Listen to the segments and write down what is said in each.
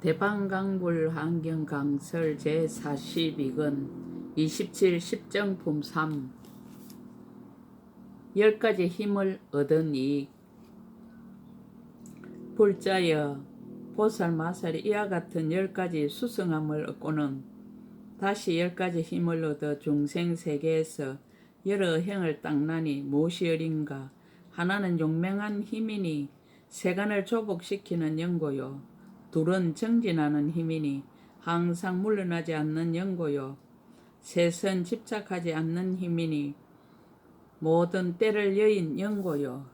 대방강불 환경강설 제42권 27 10정품 3 10가지 힘을 얻은 이익 불자여 보살마살이 이와 같은 10가지 수승함을 얻고는 다시 10가지 힘을 얻어 중생세계에서 여러 행을 땅나니 무엇이 어린가? 하나는 용맹한 힘이니 세간을 조복시키는 연고요 둘은 정진하는 힘이니 항상 물러나지 않는 연고요. 셋은 집착하지 않는 힘이니 모든 때를 여인 연고요.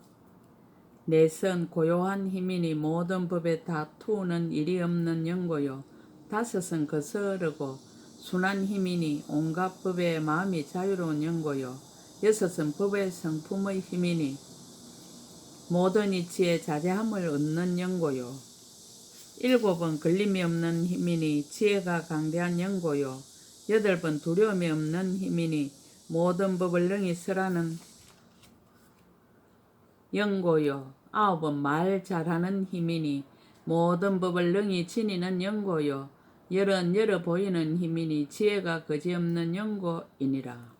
넷은 고요한 힘이니 모든 법에 다투는 일이 없는 연고요. 다섯은 거스르고 순한 힘이니 온갖 법에 마음이 자유로운 연고요. 여섯은 법의 성품의 힘이니 모든 이치에 자제함을 얻는 연고요. 일곱은 걸림이 없는 힘이니 지혜가 강대한 연고요. 여덟 번 두려움이 없는 힘이니 모든 법을 능히 설하는 연고요. 아홉은 말 잘하는 힘이니 모든 법을 능히 지니는 연고요. 열은 열어 보이는 힘이니 지혜가 거지없는 연고이니라.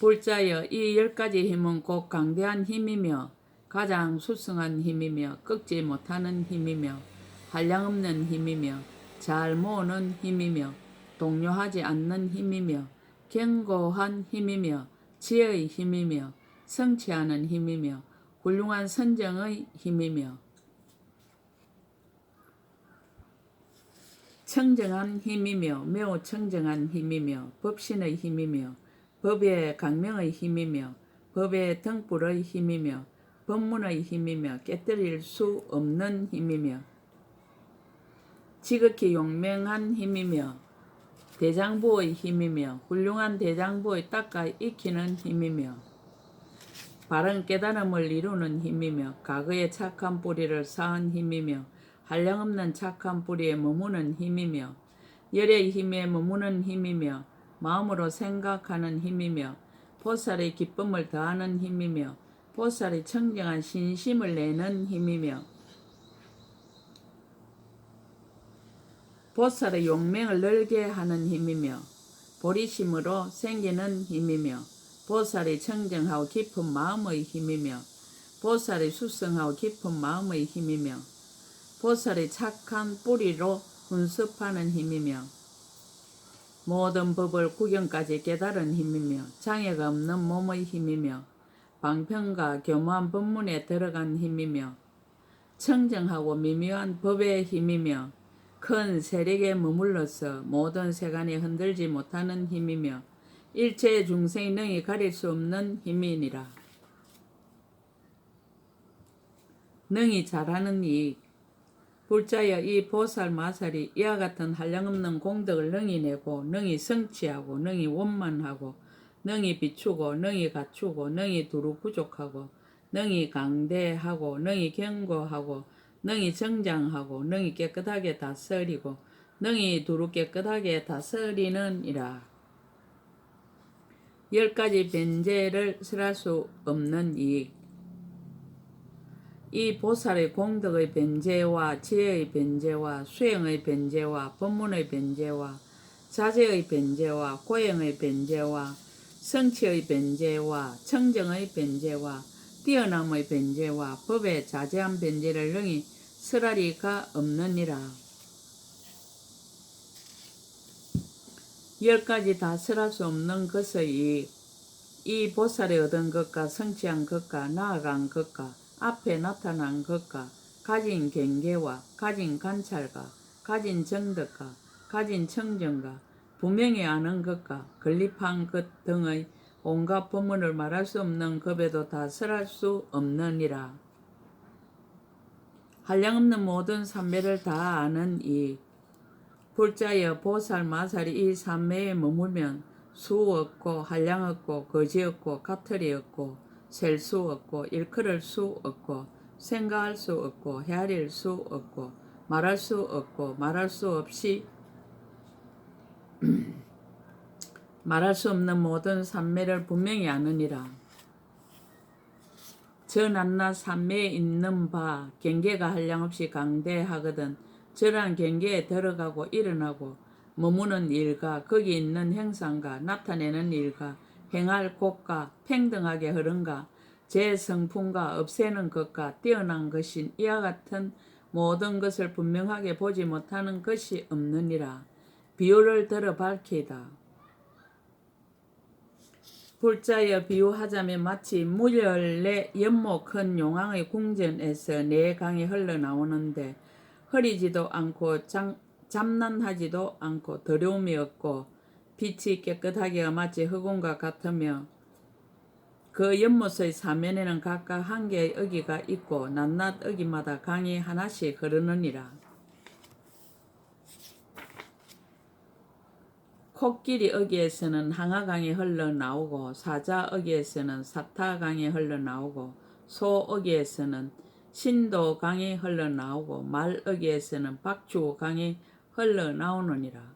불자여 이 열 가지 힘은 곧 강대한 힘이며 가장 수승한 힘이며 꺾지 못하는 힘이며 한량없는 힘이며 잘 모으는 힘이며 동요하지 않는 힘이며 견고한 힘이며 지혜의 힘이며 성취하는 힘이며 훌륭한 선정의 힘이며 청정한 힘이며 매우 청정한 힘이며 법신의 힘이며 법의 강명의 힘이며 법의 등불의 힘이며 법문의 힘이며 깨뜨릴 수 없는 힘이며 지극히 용맹한 힘이며 대장부의 힘이며 훌륭한 대장부의 닦아 익히는 힘이며 바른 깨달음을 이루는 힘이며 과거의 착한 뿌리를 쌓은 힘이며 한량없는 착한 뿌리에 머무는 힘이며 열의 힘에 머무는 힘이며 마음으로 생각하는 힘이며 보살의 기쁨을 더하는 힘이며 보살이 청정한 신심을 내는 힘이며 보살의 용맹을 늘게 하는 힘이며 보리심으로 생기는 힘이며 보살이 청정하고 깊은 마음의 힘이며 보살이 수성하고 깊은 마음의 힘이며 보살이 착한 뿌리로 훈습하는 힘이며 모든 법을 구경까지 깨달은 힘이며 장애가 없는 몸의 힘이며 방편과 교묘한 법문에 들어간 힘이며 청정하고 미묘한 법의 힘이며 큰 세력에 머물러서 모든 세간이 흔들지 못하는 힘이며 일체 중생이 능히 가릴 수 없는 힘이니라. 능히 잘하는 이익 불자여 이 보살 마살이 이와 같은 한량없는 공덕을 능히 내고 능히 성취하고 능히 원만하고 능히 비추고 능히 갖추고 능히 두루 부족하고 능히 강대하고 능히 견고하고 능히 정장하고 능히 깨끗하게 다스리고 능히 두루 깨끗하게 다스리는이라. 열 가지 변제를 설할 수 없는 이익. 이 보살의 공덕의 변제와 지혜의 변제와 수행의 변제와 법문의 변제와 자제의 변제와 고행의 변제와 성취의 변제와 청정의 변제와 뛰어남의 변제와 법의 자제한 변제를 능히 설하리가 없느니라. 열 가지 다 설할 수 없는 것의 이 보살이 얻은 것과 성취한 것과 나아간 것과 앞에 나타난 것과 가진 경계와 가진 관찰과 가진 정덕과 가진 청정과 분명히 아는 것과 건립한 것 등의 온갖 법문을 말할 수 없는 급에도 다 설할 수 없느니라. 한량없는 모든 삼매를 다 아는 이 불자여 보살 마살이 이 삼매에 머물면 수 없고 한량 없고 거지 없고 가틀이 없고 셀 수 없고 일컬을 수 없고 생각할 수 없고 헤아릴 수 없고 말할 수 없고 말할 수 없이 말할 수 없는 모든 산매를 분명히 아느니라. 저 낱낱 산매에 있는 바 경계가 한량없이 강대하거든 저러한 경계에 들어가고 일어나고 머무는 일과 거기 있는 행상과 나타내는 일과 행할 곳과 평등하게 흐른가 제 성품과 없애는 것과 뛰어난 것인 이와 같은 모든 것을 분명하게 보지 못하는 것이 없느니라 비유를 들어 밝히다. 불자여 비유하자면 마치 무열내 연못 큰 용왕의 궁전에서 네 강이 흘러나오는데 흐리지도 않고 장, 잠난하지도 않고 더러움이 없고 빛이 깨끗하게 마치 흑온과 같으며 그 연못의 사면에는 각각 한 개의 어기가 있고 낱낱 어기마다 강이 하나씩 흐르느니라. 코끼리 어기에서는 항아강이 흘러나오고 사자 어기에서는 사타강이 흘러나오고 소 어기에서는 신도강이 흘러나오고 말 어기에서는 박주강이 흘러나오느니라.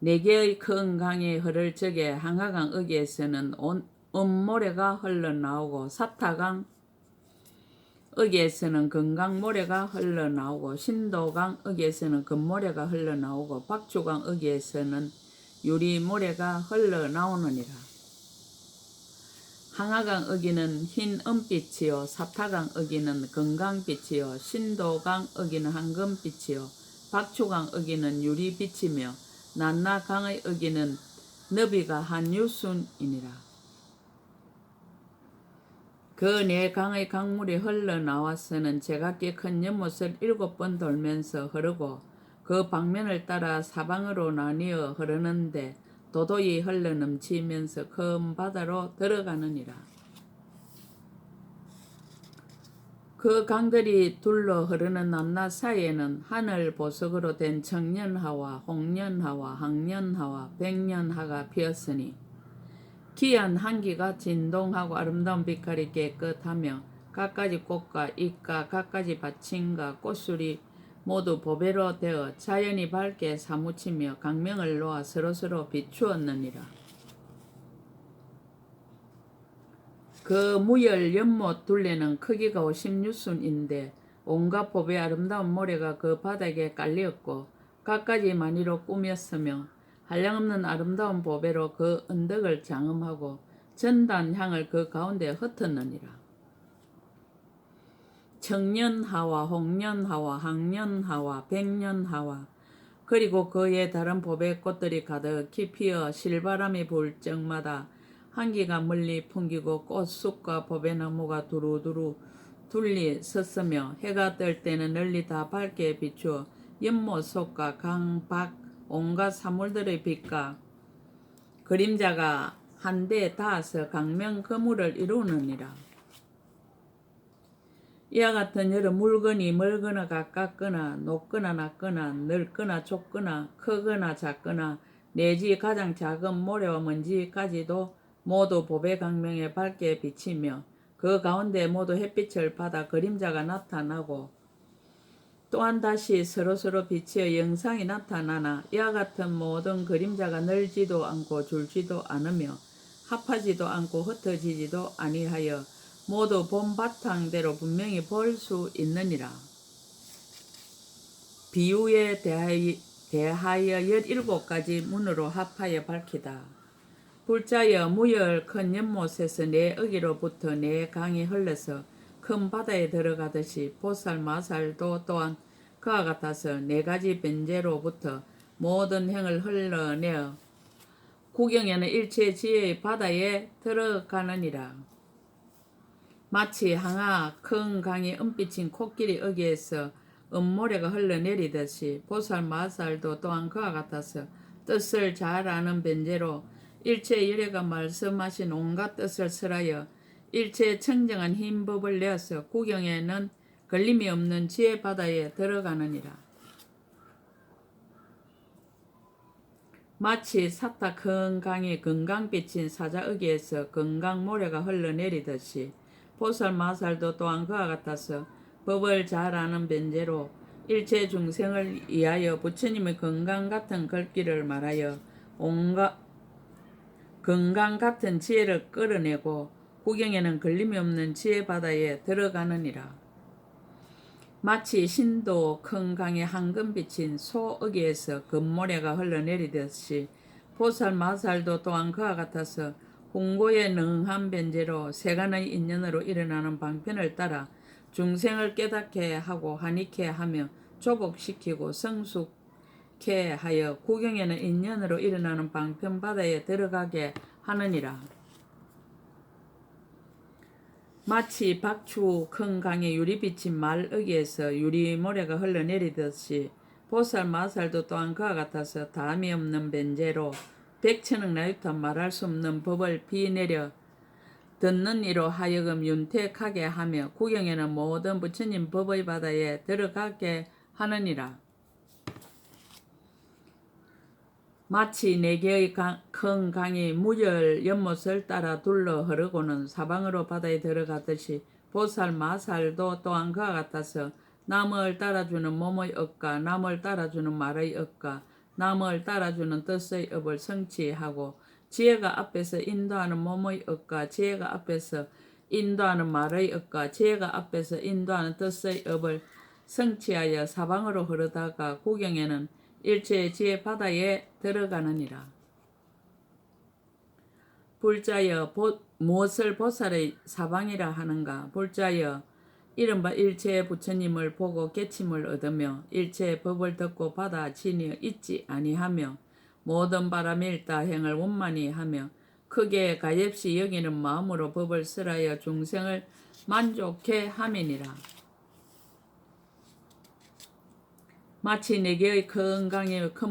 네 개의 큰 강이 흐를 적에 항아강 어기에서는 온, 온모래가 흘러나오고 사타강 어기에서는 건강모래가 흘러나오고 신도강 어기에서는 금모래가 흘러나오고 박주강 어기에서는 유리모래가 흘러나오느니라. 항아강 어기는 흰 은빛이요 사타강 어기는 건강빛이요 신도강 어기는 황금빛이요 박주강 어기는 유리빛이며 난나강의 어기는 너비가 한유순이니라. 그네 강의 강물이 흘러나와서는 제각기 큰 연못을 일곱 번 돌면서 흐르고 그 방면을 따라 사방으로 나뉘어 흐르는데 도도히 흘러 넘치면서 큰 바다로 들어가느니라. 그 강들이 둘러 흐르는 남낮 사이에는 하늘 보석으로 된 청년하와 홍년하와 항년하와 백년하가 피었으니 기한 한기가 진동하고 아름다운 빛깔이 깨끗하며 갖가지 꽃과 잎과 갖가지 받침과 꽃술이 모두 보배로 되어 자연이 밝게 사무치며 강명을 놓아 서로서로 비추었느니라. 그 무열 연못 둘레는 크기가 56순인데 온갖 보배 아름다운 모래가 그 바닥에 깔렸고 갖가지 마니로 꾸몄으며 한량없는 아름다운 보배로 그 언덕을 장음하고 전단 향을 그 가운데 흩었느니라. 청년하와 홍년하와 항년하와 백년하와 그리고 그의 다른 보배 꽃들이 가득히 피어 실바람이 불 적마다 한기가 멀리 풍기고 꽃숲과 보배나무가 두루두루 둘리 섰으며 해가 뜰 때는 널리 다 밝게 비추어 연못 속과 강, 밖, 온갖 사물들의 빛과 그림자가 한데 닿아서 강명 거물을 이루느니라. 이와 같은 여러 물건이 멀거나 가깝거나 높거나 낮거나 넓거나 좁거나 크거나 작거나 내지 가장 작은 모래와 먼지까지도 모두 보배 강명에 밝게 비치며 그 가운데 모두 햇빛을 받아 그림자가 나타나고 또한 다시 서로서로 빛의 영상이 나타나나 이와 같은 모든 그림자가 늘지도 않고 줄지도 않으며 합하지도 않고 흩어지지도 아니하여 모두 본 바탕대로 분명히 볼 수 있느니라. 비유에 대하여, 대하여 17가지 문으로 합하여 밝히다. 불자여 무열 큰 연못에서 내 어기로부터 내 강이 흘러서 큰 바다에 들어가듯이 보살 마살도 또한 그와 같아서 네 가지 변제로부터 모든 행을 흘러내어 구경에는 일체 지혜의 바다에 들어가느니라. 마치 항아 큰 강이 은빛인 코끼리 어기에서 은모래가 흘러내리듯이 보살 마살도 또한 그와 같아서 뜻을 잘 아는 변제로 일체 열애가 말씀하신 온갖 뜻을 설하여 일체 청정한 흰 법을 내어서 구경에는 걸림이 없는 지혜 바다에 들어가느니라. 마치 사타 큰 강이 건강빛인 사자어기에서 건강 모래가 흘러내리듯이 보살 마살도 또한 그와 같아서 법을 잘 아는 변제로 일체 중생을 위하여 부처님의 건강 같은 글귀를 말하여 온갖 건강 같은 지혜를 끌어내고 구경에는 걸림이 없는 지혜 바다에 들어가느니라. 마치 신도 큰 강에 황금 비친 소어기에서 금모래가 흘러내리듯이 보살 마살도 또한 그와 같아서 홍고의 능한 변제로 세간의 인연으로 일어나는 방편을 따라 중생을 깨닫게 하고 하니케 하며 조복시키고 성숙케 하여 구경에는 인연으로 일어나는 방편 바다에 들어가게 하느니라. 마치 박추 큰 강에 유리 비친 말ը기에서 유리 모래가 흘러내리듯이 보살 마살도 또한 그와 같아서 다음이 없는 변제로 백천억 나유탄 말할 수 없는 법을 비내려 듣는 이로 하여금 윤택하게 하며 구경에는 모든 부처님 법의 바다에 들어가게 하느니라. 마치 네 개의 강- 큰 강이 무열 연못을 따라 둘러 흐르고는 사방으로 바다에 들어가듯이 보살 마살도 또한 그와 같아서 남을 따라주는 몸의 업과 남을 따라주는 말의 업과 남을 따라주는 뜻의 업을 성취하고 지혜가 앞에서 인도하는 몸의 업과 지혜가 앞에서 인도하는 말의 업과 지혜가 앞에서 인도하는 뜻의 업을 성취하여 사방으로 흐르다가 구경에는 일체의 지혜 바다에 들어가느니라. 불자여 보, 무엇을 보살의 사방이라 하는가? 불자여 이른바 일체의 부처님을 보고 깨침을 얻으며 일체의 법을 듣고 받아 지니어 있지 아니하며 모든 바람이 일다 행을 원만히 하며 크게 가엾이 여기는 마음으로 법을 쓰라여 중생을 만족해 함이니라. 마치 네 개의 큰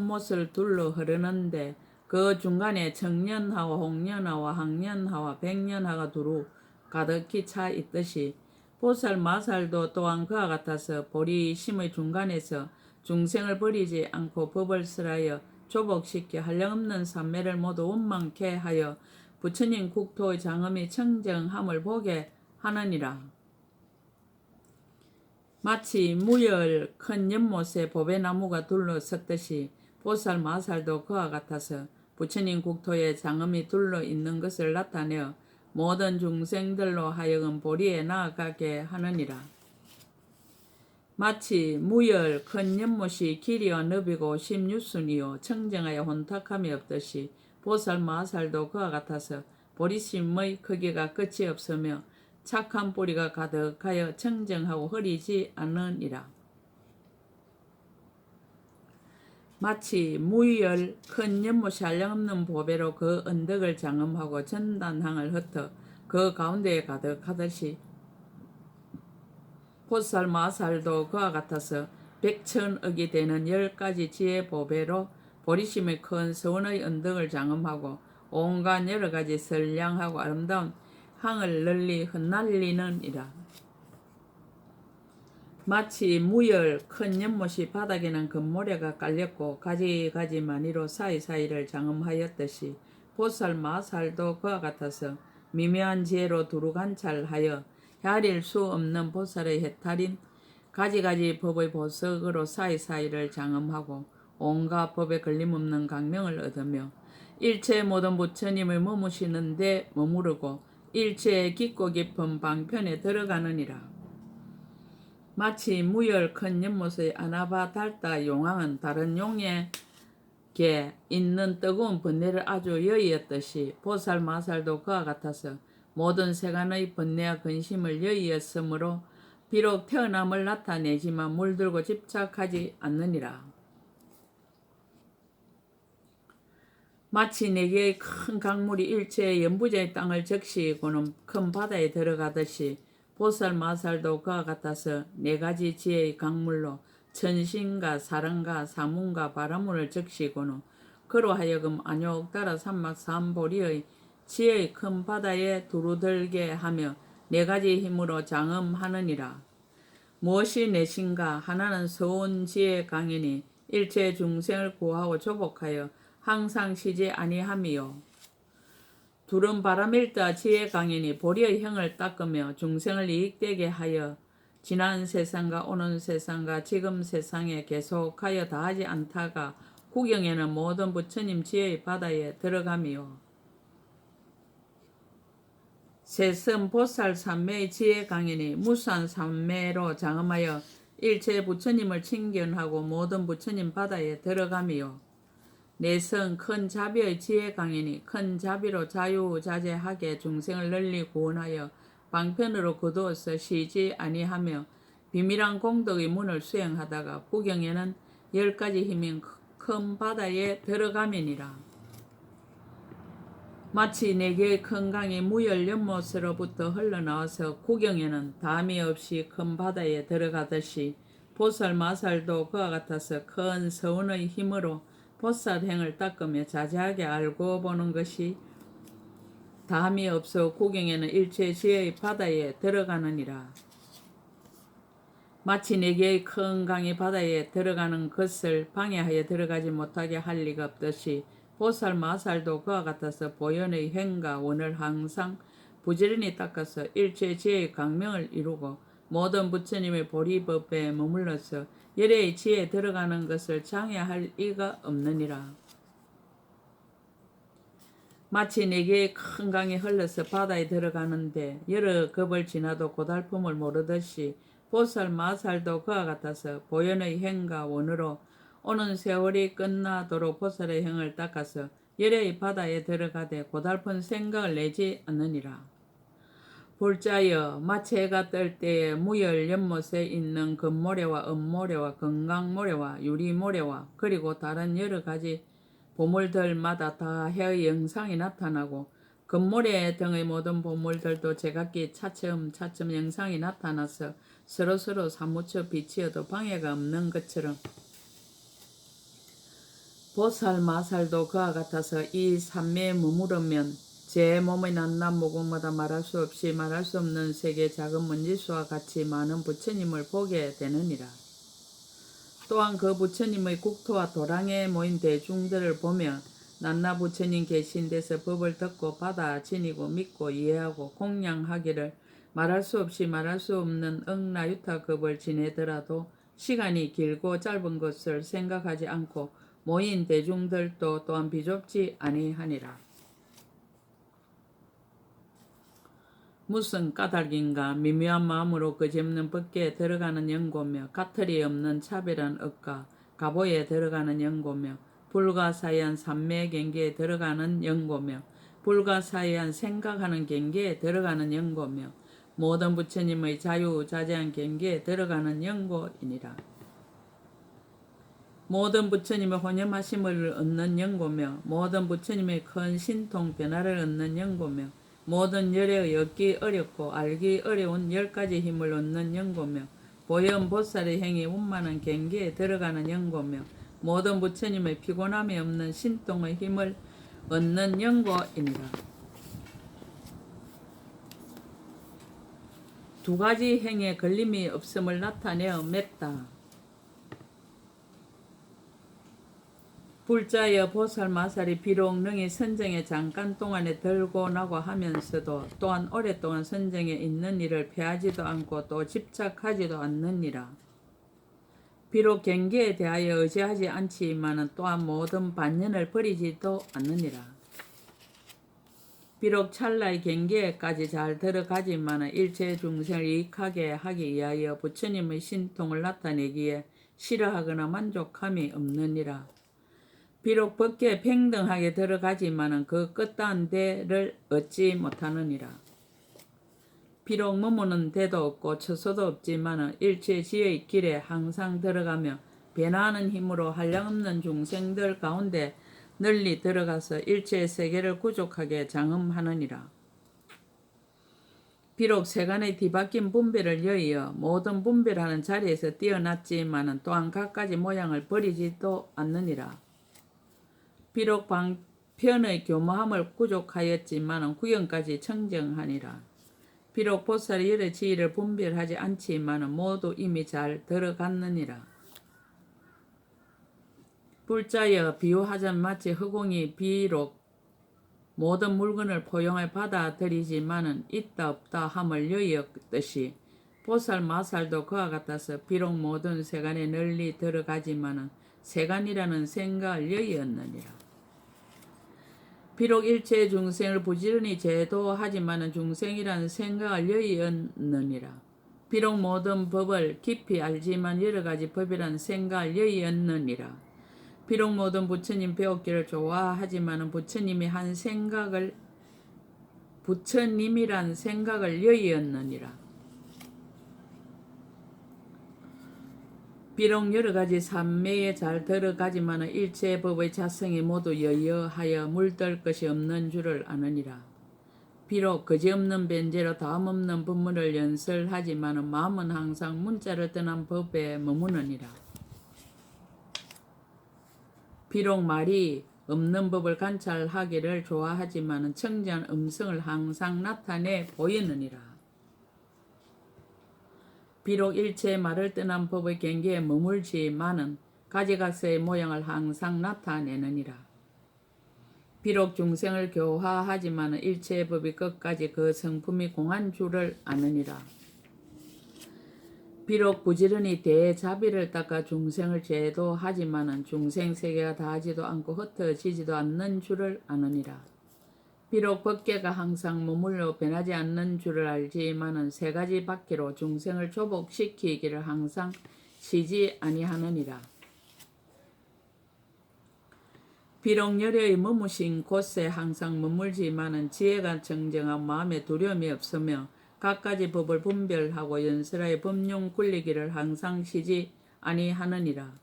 못을 둘러 흐르는데 그 중간에 청년하와 홍년하와 학년하와 백년하가 두루 가득히 차 있듯이 보살 마살도 또한 그와 같아서 보리 심의 중간에서 중생을 버리지 않고 법을 쓰라여 조복시켜 한량없는 삼매를 모두 원망케 하여 부처님 국토의 장엄이 청정함을 보게 하느니라. 마치 무열 큰 연못에 보배나무가 둘러섰듯이 보살 마살도 그와 같아서 부처님 국토에 장엄이 둘러 있는 것을 나타내어 모든 중생들로 하여금 보리에 나아가게 하느니라. 마치 무열 큰 연못이 길이와 너비고 십육순이요 청정하여 혼탁함이 없듯이 보살 마살도 그와 같아서 보리심의 크기가 끝이 없으며 착한 뿌리가 가득하여 청정하고 흐리지 않으니라. 마치 무열 큰 연못이 한량없는 보배로 그 언덕을 장엄하고 전단항을 흩어 그 가운데에 가득하듯이 보살 마살도 그와 같아서 백천억이 되는 열 가지 지혜 보배로 보리심의 큰 서원의 언덕을 장엄하고 온갖 여러 가지 선량하고 아름다운 항을 널리 흩날리는이라. 마치 무열 큰 연못이 바닥에는 금모래가 깔렸고 가지가지 마니로 사이사이를 장엄하였듯이 보살 마살도 그와 같아서 미묘한 지혜로 두루 관찰하여 헤아릴 수 없는 보살의 해탈인 가지가지 법의 보석으로 사이사이를 장엄하고 온갖 법에 걸림없는 강명을 얻으며 일체 모든 부처님을 머무시는데 머무르고 일체의 깊고 깊은 방편에 들어가느니라. 마치 무열 큰 연못의 아나바 달다 용왕은 다른 용에게 있는 뜨거운 번뇌를 아주 여의었듯이 보살 마살도 그와 같아서 모든 세간의 번뇌와 근심을 여의었으므로 비록 태어남을 나타내지만 물들고 집착하지 않느니라. 마치 네 개의 큰 강물이 일체의 연부제의 땅을 적시고는 큰 바다에 들어가듯이 보살 마살도 그와 같아서 네 가지 지혜의 강물로 천신과 사랑과 사문과 바라문을 적시고는 그로 하여금 안욕 따라 산막 삼보리의 지혜의 큰 바다에 두루들게 하며 네 가지 힘으로 장엄하느니라. 무엇이 내신가 하나는 서운 지혜 강이니 일체 중생을 구하고 조복하여 항상 쉬지 아니함이요. 둘은 바람일다 지혜 강이니 보리의 형을 닦으며 중생을 이익되게 하여 지난 세상과 오는 세상과 지금 세상에 계속하여 다하지 않다가 구경에는 모든 부처님 지혜의 바다에 들어가미요. 세선 보살 삼매의 지혜 강인이 무산 삼매로 장엄하여 일체 부처님을 친견하고 모든 부처님 바다에 들어가미요. 내성 큰 자비의 지혜 강인이 큰 자비로 자유자재하게 중생을 널리 구원하여 방편으로 거두어서 쉬지 아니하며 비밀한 공덕의 문을 수행하다가 구경에는 열 가지 힘인 큰 바다에 들어가면이라. 마치 네 개의 큰 강이 무열 연못으로부터 흘러나와서 구경에는 담이 없이 큰 바다에 들어가듯이 보살 마살도 그와 같아서 큰 서운의 힘으로 보살행을 닦으며 자세하게 알고 보는 것이 담이 없어 구경에는 일체 지혜의 바다에 들어가느니라. 마치 네 개의 큰 강이 바다에 들어가는 것을 방해하여 들어가지 못하게 할 리가 없듯이 보살 마살도 그와 같아서 보현의 행과 원을 항상 부지런히 닦아서 일체 지혜의 강명을 이루고 모든 부처님의 보리법에 머물러서 열의 지혜에 들어가는 것을 장애할 이가 없느니라. 마치 네 개의 큰 강이 흘러서 바다에 들어가는데 여러 급을 지나도 고달픔을 모르듯이 보살 마살도 그와 같아서 보현의 행과 원으로 오는 세월이 끝나도록 보살의 행을 닦아서 열의 바다에 들어가되 고달픈 생각을 내지 않느니라. 볼자여 마치 해가 뜰 때에 무열 연못에 있는 금모래와 은모래와 건강모래와 유리모래와 그리고 다른 여러 가지 보물들마다 다 해의 영상이 나타나고 금모래 등의 모든 보물들도 제각기 차츰 차츰 영상이 나타나서 서로서로 사무쳐 비치어도 방해가 없는 것처럼 보살 마살도 그와 같아서 이 삼매에 머무르면 제 몸의 낱낱 모공마다 말할 수 없이 말할 수 없는 세계 작은 먼지수와 같이 많은 부처님을 보게 되느니라. 또한 그 부처님의 국토와 도랑에 모인 대중들을 보며 낱낱 부처님 계신 데서 법을 듣고 받아 지니고 믿고 이해하고 공양하기를 말할 수 없이 말할 수 없는 응나유타급을 지내더라도 시간이 길고 짧은 것을 생각하지 않고 모인 대중들도 또한 비좁지 아니하니라. 무슨 까닭인가 미묘한 마음으로 그집는 법계에 들어가는 연고며 가틀이 없는 차별한 억가 가보에 들어가는 연고며 불가사의한 삼매 경계에 들어가는 연고며 불가사의한 생각하는 경계에 들어가는 연고며 모든 부처님의 자유자재한 경계에 들어가는 연고이니라. 모든 부처님의 혼념하심을 얻는 연고며 모든 부처님의 큰 신통 변화를 얻는 연고며 모든 열에 얻기 어렵고 알기 어려운 열 가지 힘을 얻는 연고며 보현 보살의 행이 운만한 경계에 들어가는 연고며 모든 부처님의 피곤함이 없는 신통의 힘을 얻는 연고이니라. 두 가지 행에 걸림이 없음을 나타내어 맺다. 불자여 보살 마살이 비록 능히 선정에 잠깐 동안에 들고 나고 하면서도 또한 오랫동안 선정에 있는 일을 패하지도 않고 또 집착하지도 않느니라. 비록 경계에 대하여 의지하지 않지만은 또한 모든 반년을 버리지도 않느니라. 비록 찰나의 경계에까지 잘 들어가지만은 일체 중생을 이익하게 하기 위하여 부처님의 신통을 나타내기에 싫어하거나 만족함이 없느니라. 비록 법계에 평등하게 들어가지만은 그 끝단 데를 얻지 못하느니라. 비록 머무는 데도 없고 처소도 없지만은 일체 지의 길에 항상 들어가며 변화하는 힘으로 한량없는 중생들 가운데 널리 들어가서 일체 세계를 구족하게 장엄하느니라. 비록 세간의 뒤바뀐 분별을 여의어 모든 분별하는 자리에서 뛰어났지만은 또한 갖가지 모양을 버리지도 않느니라. 비록 방편의 교모함을 구족하였지만 구경까지 청정하니라. 비록 보살이 여러 지위를 분별하지 않지만 모두 이미 잘 들어갔느니라. 불자여 비유하자면 마치 허공이 비록 모든 물건을 포용해 받아들이지만은 있다 없다 함을 여의었듯이 보살 마살도 그와 같아서 비록 모든 세간에 널리 들어가지만은 세간이라는 생각을 여의었느니라. 비록 일체 중생을 부지런히 제도하지만은 중생이라는 생각을 여의었느니라. 비록 모든 법을 깊이 알지만 여러 가지 법이라는 생각을 여의었느니라. 비록 모든 부처님 배웠기를 좋아하지만은 부처님이 한 생각을 부처님이란 생각을 여의었느니라. 비록 여러 가지 산매에 잘 들어가지만은 일체 법의 자성이 모두 여여하여 물들 것이 없는 줄을 아느니라. 비록 그지없는 변제로 다음없는 법문을 연설하지만은 마음은 항상 문자를 떠난 법에 머무느니라. 비록 말이 없는 법을 관찰하기를 좋아하지만은 청지한 음성을 항상 나타내 보이느니라. 비록 일체 말을 떠난 법의 경계에 머물지만은 가지각서의 모양을 항상 나타내느니라. 비록 중생을 교화하지만은 일체의 법이 끝까지 그 성품이 공한 줄을 아느니라. 비록 부지런히 대자비를 닦아 중생을 제도하지만은 중생 세계가 다하지도 않고 흩어지지도 않는 줄을 아느니라. 비록 법계가 항상 머물러 변하지 않는 줄을 알지만은 세 가지 바퀴로 중생을 조복시키기를 항상 쉬지 아니하느니라. 비록 열의 머무신 곳에 항상 머물지만은 지혜가 정정한 마음에 두려움이 없으며 각가지 법을 분별하고 연설하여 법용 굴리기를 항상 쉬지 아니하느니라.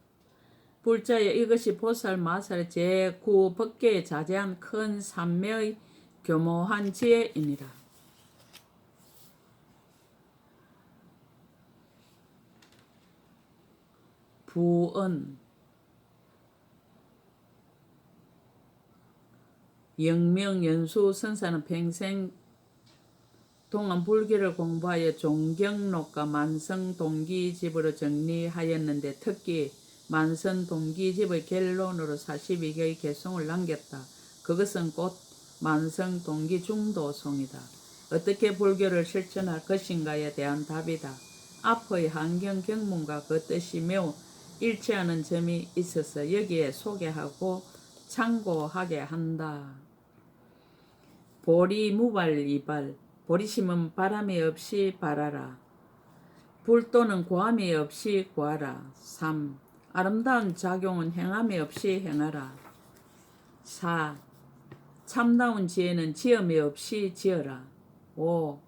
불자여 이것이 보살 마살 제9 법계에 자제한 큰 삼매의 교모한 지혜이니라. 부언 영명연수 선사는 평생 동안 불교를 공부하여 종경록과 만성 동기집으로 정리하였는데 특히 만성 동기집의 결론으로 42개의 개송을 남겼다. 그것은 곧 만성 동기 중도송이다. 어떻게 불교를 실천할 것인가에 대한 답이다. 앞의 환경 경문과 그 뜻이 매우 일치하는 점이 있어서 여기에 소개하고 참고하게 한다. 보리 무발 이발 보리심은 바람이 없이 발하라. 불도는 고함이 없이 구하라. 3. 아름다운 작용은 행함이 없이 행하라. 4. 참다운 지혜는 지음이 없이 지어라. 5.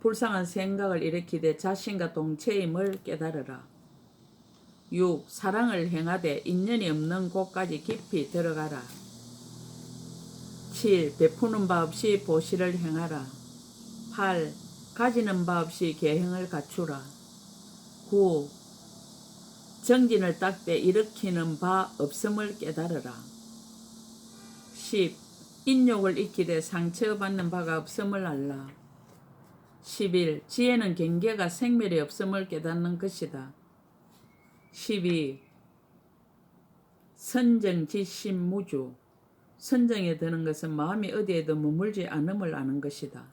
불쌍한 생각을 일으키되 자신과 동체임을 깨달으라. 6. 사랑을 행하되 인연이 없는 곳까지 깊이 들어가라. 7. 베푸는 바 없이 보시를 행하라. 8. 가지는 바 없이 계행을 갖추라. 9. 정진을 닦되 일으키는 바 없음을 깨달으라. 10. 인욕을 익히되 상처받는 바가 없음을 알라. 11. 지혜는 경계가 생멸이 없음을 깨닫는 것이다. 12. 선정지심 무주 선정에 드는 것은 마음이 어디에도 머물지 않음을 아는 것이다.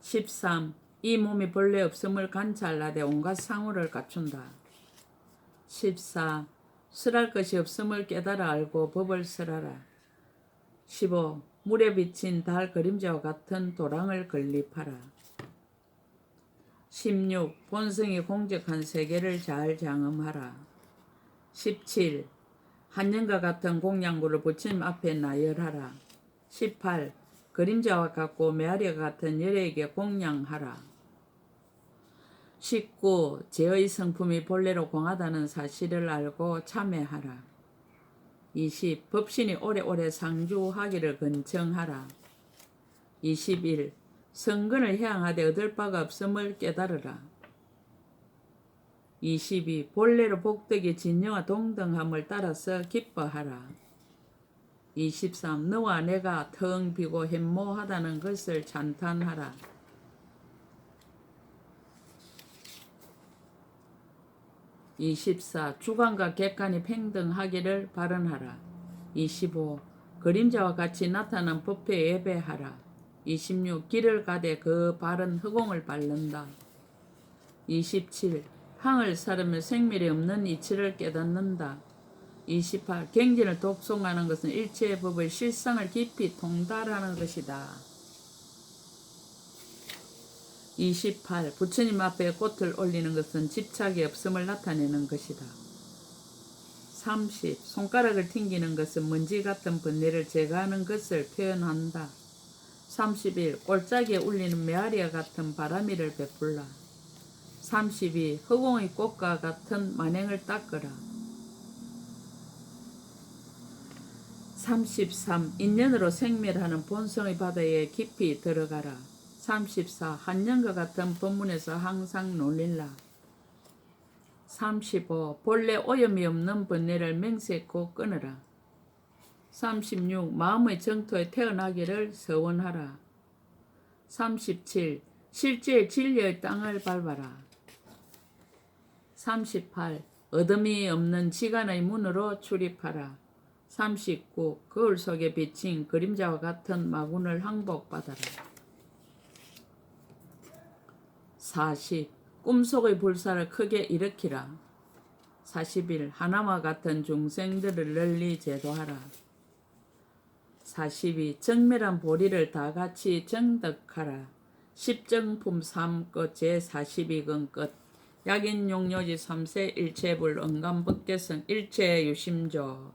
13. 이 몸이 본래 없음을 관찰하되 온갖 상호를 갖춘다. 14. 설할 것이 없음을 깨달아 알고 법을 설하라. 15. 물에 비친 달 그림자와 같은 도랑을 건립하라. 16. 본성이 공적한 세계를 잘 장엄하라. 17. 한년과 같은 공양구를 부처님 앞에 나열하라. 18. 그림자와 같고 메아리와 같은 열에게 공양하라. 19. 제의 성품이 본래로 공하다는 사실을 알고 참회하라. 20. 법신이 오래오래 상주하기를 근청하라. 21. 성근을 향하되 얻을 바가 없음을 깨달으라. 22. 본래로 복덕의 진영과 동등함을 따라서 기뻐하라. 23. 너와 내가 텅 비고 햄모하다는 것을 찬탄하라. 24. 주관과 객관이 평등하기를 발언하라. 25. 그림자와 같이 나타난 법회 예배하라. 26. 길을 가되 그 발은 허공을 밟는다. 27. 항을 사르며 생멸이 없는 이치를 깨닫는다. 28. 경진을 독송하는 것은 일체의 법의 실상을 깊이 통달하는 것이다. 28. 부처님 앞에 꽃을 올리는 것은 집착이 없음을 나타내는 것이다. 30. 손가락을 튕기는 것은 먼지 같은 번뇌를 제거하는 것을 표현한다. 31. 꼴짝이에 울리는 메아리와 같은 바람이를 베풀라. 32. 허공의 꽃과 같은 만행을 닦으라. 33. 인연으로 생멸하는 본성의 바다에 깊이 들어가라. 34. 한년과 같은 법문에서 항상 놀릴라. 35. 본래 오염이 없는 번뇌를 맹세코 끊으라. 36. 마음의 정토에 태어나기를 서원하라. 37. 실제 진리의 땅을 밟아라. 38. 어둠이 없는 지간의 문으로 출입하라. 39. 거울 속에 비친 그림자와 같은 마군을 항복받아라. 40. 꿈속의 불사를 크게 일으키라. 41. 하나와 같은 중생들을 널리 제도하라. 42. 정밀한 보리를 다 같이 정덕하라. 십정품 3끝 제42근 끝 약인 용료지 3세 일체불 응감법계성 일체유심조